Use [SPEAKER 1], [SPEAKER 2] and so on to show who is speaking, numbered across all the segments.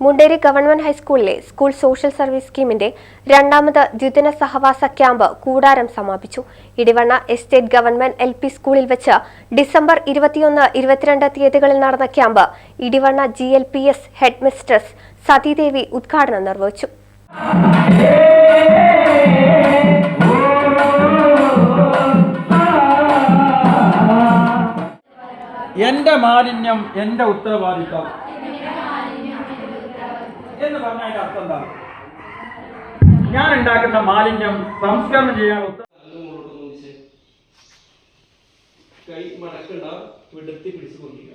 [SPEAKER 1] Munderi government ഹൈസ്കൂളിലെ school social service സ്കീമിന്റെ രണ്ടാമത് ദ്വിദിന സഹവാസ ക്യാമ്പ് കൂടാരം സമാപിച്ചു. Edivanna estate government L P സ്കൂളിൽ വെച്ച് ഡിസംബർ ഇരുപത്തിയൊന്ന് ഇരുപത്തിരണ്ട് തീയതികളിൽ നടന്ന camp Edivanna G L P S head mistress Sathidevi ഉദ്ഘാടനം നിർവഹിച്ചു.
[SPEAKER 2] എന്റെ മാലിന്യം എന്റെ ഉത്തരവാദിത്തം എന്ന് പറഞ്ഞതിന്റെ അർത്ഥം എന്താണ് ഞാൻ ഉണ്ടാക്കുന്ന മാലിന്യം സംസ്കരണം ചെയ്യാൻ
[SPEAKER 3] കൈ മടക്കണ്ട വിടർത്തി പിടിച്ചു കൊണ്ടിരിക്കുക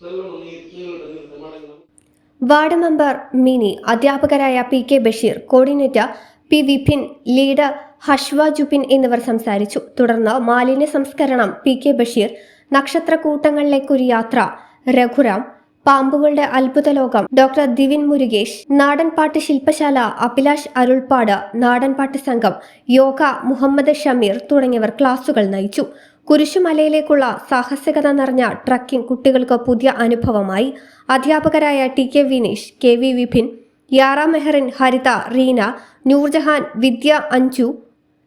[SPEAKER 3] നല്ലോണം നീ നീളുടെ നീളുടെ മടങ്ങണം.
[SPEAKER 1] വാർഡ് മെമ്പർ മിനി അധ്യാപകരായ P K Basheer coordinator P Vipin leader Hashva Jupin എന്നിവർ സംസാരിച്ചു. തുടർന്ന് മാലിന്യ സംസ്കരണം പി കെ ബഷീർ നക്ഷത്രക്കൂട്ടങ്ങളിലേക്കൊരു യാത്ര രഘുറാം പാമ്പുകളുടെ അത്ഭുത ലോകം ഡോക്ടർ ദിവിൻ മുരുകേഷ് നാടൻപാട്ട് ശില്പശാല അഭിലാഷ് അരുൾപ്പാട് നാടൻപാട്ട് സംഘം യോഗ മുഹമ്മദ് ഷമീർ തുടങ്ങിയവർ ക്ലാസുകൾ നയിച്ചു. കുരിശുമലയിലേക്കുള്ള സാഹസികത നിറഞ്ഞ ട്രക്കിംഗ് കുട്ടികൾക്ക് പുതിയ അനുഭവമായി. അധ്യാപകരായ T K Vineesh K V Vipin Yara Mehrin Haritha Reena Noorjahan Vidya Anju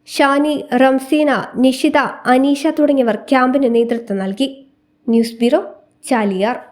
[SPEAKER 1] Shani Ramseena Nishitha Aneesha തുടങ്ങിയവർ ക്യാമ്പിന് നേതൃത്വം നൽകി. News bureau Chaliyar.